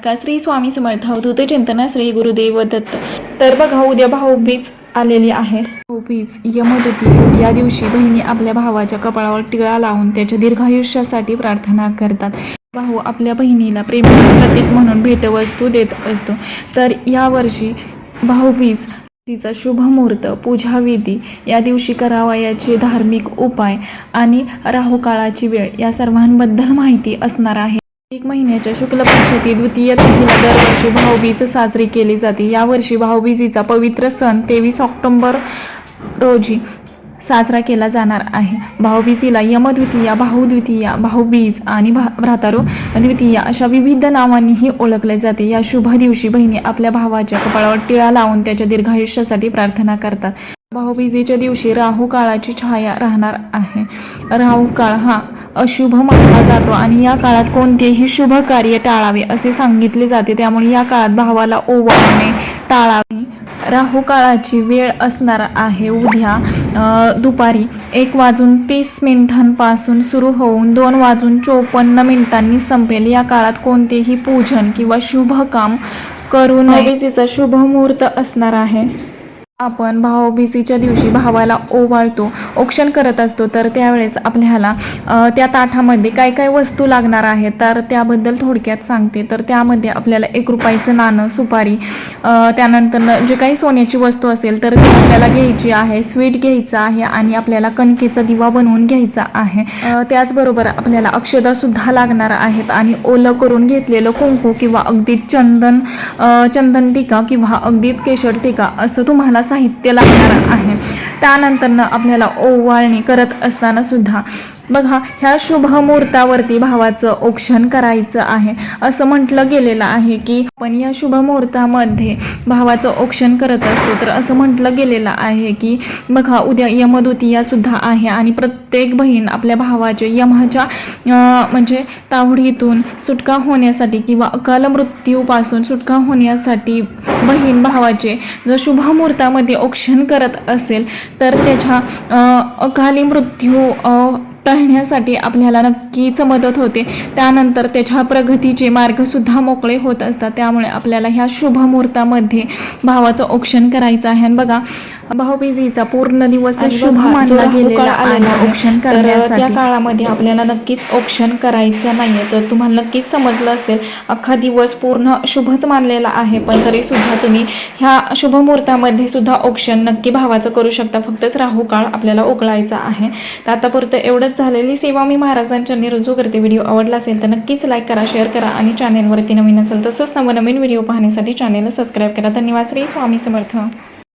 नमस्कार. श्री स्वामी समर्थ. अवधूत चिंतना श्री गुरुदेव दत्त. तर बघा उद्या भाऊबीज आलेली आहे भाऊबीज यमदुती. या दिवशी बहिणी आपल्या भावाच्या कपाळावर टिळा लावून त्याच्या दीर्घायुष्यासाठी प्रार्थना करतात. भाऊ आपल्या बहिणीला प्रेमाचे प्रतीक म्हणून भेटवस्तू देत असतो. तर यावर्षी भाऊबीज तिचा शुभ मुहूर्त पूजाविधी या दिवशी करावयाचे धार्मिक उपाय आणि राहुकाळाची वेळ या सर्वांबद्दल माहिती असणार आहे. एक महिन्याच्या शुक्ल पक्षातील द्वितीय तिथीला दरवर्षी भाऊबीज साजरी केली जाते. यावर्षी भाऊबीजीचा पवित्र सण तेवीस ऑक्टोंबर रोजी साजरा केला जाणार आहे. भाऊबीजीला यमद्वितीया भाऊद्वितीया भाऊबीज आणि भा भ्रातारू द्वितीया अशा विविध नावांनीही ओळखले जाते. या शुभ दिवशी बहिणी आपल्या भावाच्या कपाळावर टिळा लावून त्याच्या दीर्घायुष्यासाठी प्रार्थना करतात. भाऊबीजेच्या दिवशी राहू काळाची छाया राहणार आहे. राहू काळ हा अशुभ मानला जातो आणि या काळात कोणतेही शुभ कार्य टाळावे असे सांगितले जाते. त्यामुळे या काळात भावाला ओवाळणे टाळावे राहू काळाची वेळ असणार आहे. उद्या दुपारी एक वाजून तीस मिनिटांपासून सुरू होऊन दोन वाजून चोपन्न मिनिटांनी संपेल. या काळात कोणतेही पूजन किंवा शुभ काम करू नये. शुभ मुहूर्त असणार आहे. आपण भाऊबीजीच्या दिवशी भावाला ओवाळतो औक्षण करत असतो तर त्यावेळेस आपल्याला त्या ताठामध्ये काय काय वस्तू लागणार आहेत तर त्याबद्दल थोडक्यात सांगते. तर त्यामध्ये आपल्याला एक रुपयाचं नाणं सुपारी त्यानंतर जे काही सोन्याची वस्तू असेल तर ती आपल्याला घ्यायची आहे स्वीट घ्यायचं आहे आणि आपल्याला कणकेचा दिवा बनवून घ्यायचा आहे. त्याचबरोबर आपल्याला अक्षदासुद्धा लागणार आहेत आणि ओलं करून घेतलेलं कुंकू किंवा अगदी चंदन चंदन टीका किंवा अगदीच केशर टीका असं तुम्हाला साहित्य लागणार आहे. त्यानंतरनं आपल्याला ओवाळणी करत असताना सुद्धा बघा ह्या शुभ मुहूर्तावरती भावाचं औक्षण करायचं आहे. असं म्हटलं गेलेलं आहे की आपण या शुभ मुहूर्तामध्ये भावाचं औक्षण करत असतो. तर असं म्हटलं गेलेलं आहे की बघा उद्या यमदुतिया सुद्धा आहे आणि प्रत्येक बहीण आपल्या भावाचे यमाच्या म्हणजे तावडीतून सुटका होण्यासाठी किंवा अकाल मृत्यूपासून सुटका होण्यासाठी बहीण भावाचे जर शुभ मुहूर्तामध्ये औक्षण करत असेल तर त्याच्या अकाली मृत्यू टळण्यासाठी आपल्याला नक्कीच मदत होते. त्यानंतर त्याच्या प्रगतीचे मार्गसुद्धा मोकळे होत असतात. त्यामुळे आपल्याला ह्या शुभ मुहूर्तामध्ये भावाचं औक्षण करायचं आहे. आणि बघा भाऊबीजीचा पूर्ण दिवस शुभ मानला गेलेला आहे. औक्षण करण्यासाठी. काळामध्ये आपल्याला नक्कीच औक्षण करायचं नाहीये. तर तुम्हाला नक्कीच समजलं असेल अख्खा दिवस पूर्ण शुभच मानलेला आहे. पण तरी सुद्धा तुम्ही ह्या शुभ मुहूर्तामध्ये सुद्धा औक्षण नक्की भावाचं करू शकता. फक्तच राहू काळ आपल्याला उकळायचा आहे. तर आतापर्यंत एवढंच झालेली. सेवा मी महाराजांच्यांनी रुजू करते. व्हिडिओ आवडला असेल तर नक्कीच लाईक करा शेअर करा आणि चॅनेलवरती नवीन असेल तसंच नवनवीन व्हिडिओ पाहण्यासाठी चॅनेलला सबस्क्राईब करा. धन्यवाद. श्री स्वामी समर्थ.